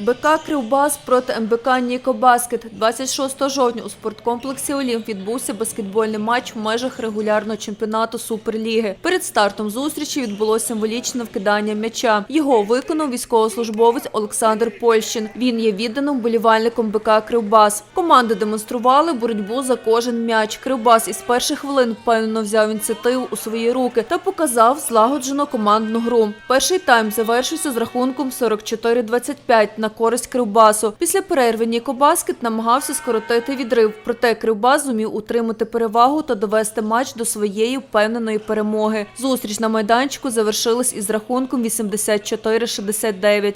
БК Кривбас проти МБК Нікобаскет. 26 жовтня у спорткомплексі Олімп відбувся баскетбольний матч в межах регулярного чемпіонату Суперліги. Перед стартом зустрічі відбулося символічне вкидання м'яча. Його виконав військовослужбовець Олександр Польщин. Він є відданим вболівальником БК Кривбас. Команди демонстрували боротьбу за кожен м'яч. Кривбас із перших хвилин впевнено взяв ініціативу у свої руки та показав злагоджену командну гру. Перший тайм завершився з рахунком 44-25 на користь Кривбасу. Після перерви Ніко Баскет намагався скоротити відрив, проте Кривбас зумів утримати перевагу та довести матч до своєї впевненої перемоги. Зустріч на майданчику завершилась із рахунком 84-69.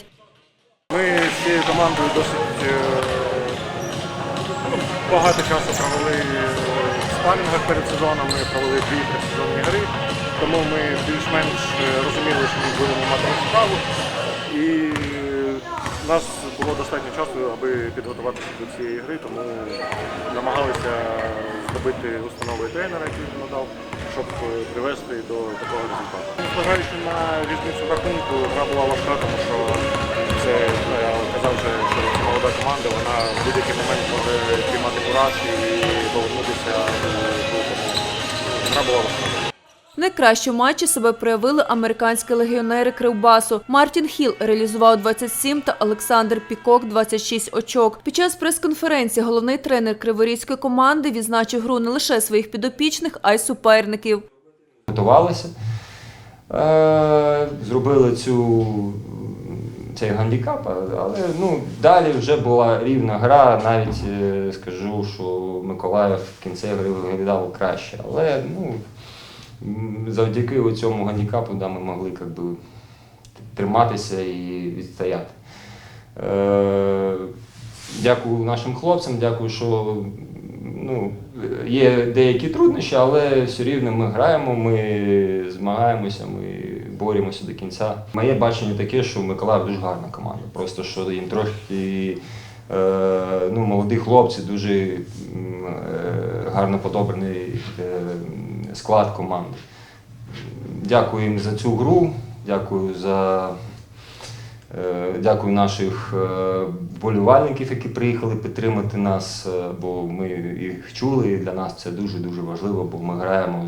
Ми з цією командою досить е, ну, багато часу провели в спарінгах перед сезоном, ми провели дві предсезонні гри, тому ми більш-менш е, розуміли, що ми будемо мати справу. І в нас було достатньо часу, аби підготуватися до цієї гри, тому намагалися здобити установи тренера, який він надав, щоб е, привести до такого результату. Незважаючи на різницю рахунку, гра була важка, тому що це я казав вже, що це молода команда, вона в будь-який момент може піймати кураж і повернутися до того. Гра була важка. Найкраще в матчі себе проявили американські легіонери Кривбасу. Мартін Хіл реалізував 27 та Олександр Пікок 26 очок. Під час прес-конференції головний тренер криворізької команди відзначив гру не лише своїх підопічних, а й суперників. готувалися, е, зробили цю, цей гандікап, але ну, далі вже була рівна гра, навіть е, скажу, що Миколаїв в кінці гри виглядав краще. Але ну, завдяки цьому гандікапу да, ми могли би, триматися і відстояти. Е, Дякую нашим хлопцям, дякую, що ну, є деякі труднощі, але все рівно ми граємо, ми змагаємося, ми боремося до кінця. Моє бачення таке, що Миколаїв дуже гарна команда. Просто що їм трошки е, ну, молоді хлопці, дуже е, гарно подобраний е, склад команди. Дякую їм за цю гру, дякую за. Е, Дякую наших е, вболівальників, які приїхали підтримати нас, е, бо ми їх чули, і для нас це дуже-дуже важливо, бо ми граємо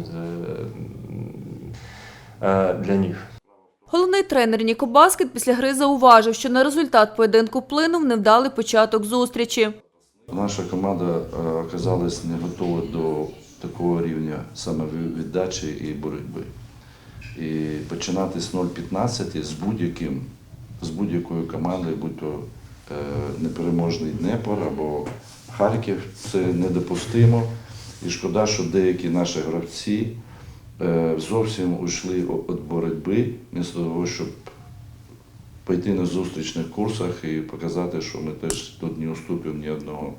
для них. Головний тренер Ніко Баскет після гри зауважив, що на результат поєдинку вплинув невдалий початок зустрічі. Наша команда оказалась не готова до такого рівня саме віддачі і боротьби. І починати з 0-15 з будь-яким, з будь-якою командою, будь то е, непереможний Днепр або Харків, це недопустимо. І шкода, що деякі наші гравці е, зовсім ушли від боротьби, вмісто того, щоб пойти на зустрічних курсах і показати, що ми теж тут не уступимо ні одного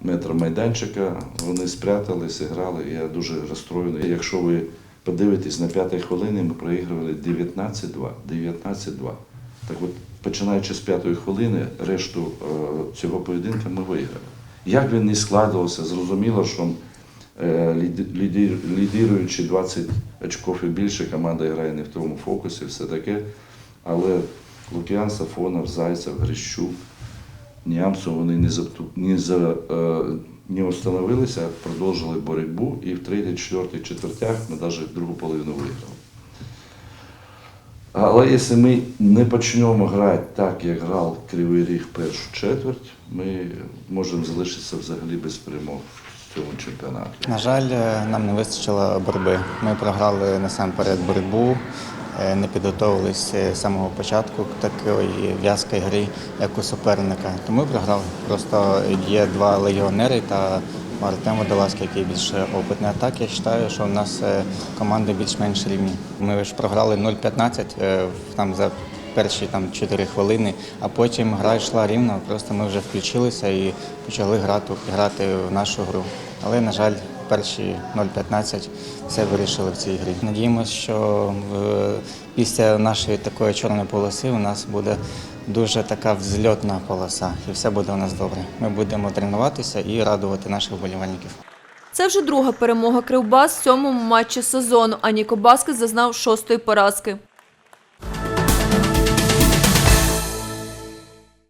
метра майданчика. Вони спряталися, грали. Я дуже розстроєний. Якщо ви подивитесь на п'ятій хвилині, ми проігрували 19-2. 19-2. Так от, починаючи з п'ятої хвилини, решту е, цього поєдинка ми виграли. Як він не складувався, зрозуміло, що е, ліді- 20 очків і більше, команда грає не в тому фокусі, все таке. Але Лук'ян, Сафонов, Зайцев, Грищук, Нямцев вони не, не, за, е, не остановилися, продовжили боротьбу і в третій, четвертій четвертях ми навіть другу половину виграли. Але якщо ми не почнемо грати так, як грав Кривий Ріг першу четверть, ми можемо залишитися взагалі без перемог в цьому чемпіонаті. На жаль, е, нам не вистачило боротьби. Ми програли насамперед боротьбу, не підготовилися з самого початку такої в'язкої гри, як у суперника. Тому програли. Просто є два легіонери та Артем Водолазький, який більш опитний. А так я вважаю, що у нас е, команди більш-менш рівні. Ми ж програли 0-15 е, там за перші там 4 хвилини, а потім гра йшла рівно. Просто ми вже включилися і почали грати, грати в нашу гру. Але, на жаль, перші 0-15 все вирішили в цій грі. Надіємося, що після нашої такої чорної полоси у нас буде дуже така взльотна полоса, і все буде у нас добре. Ми будемо тренуватися і радувати наших вболівальників. Це вже друга перемога Кривбас в цьому матчі сезону, а Ніко зазнав шостої поразки.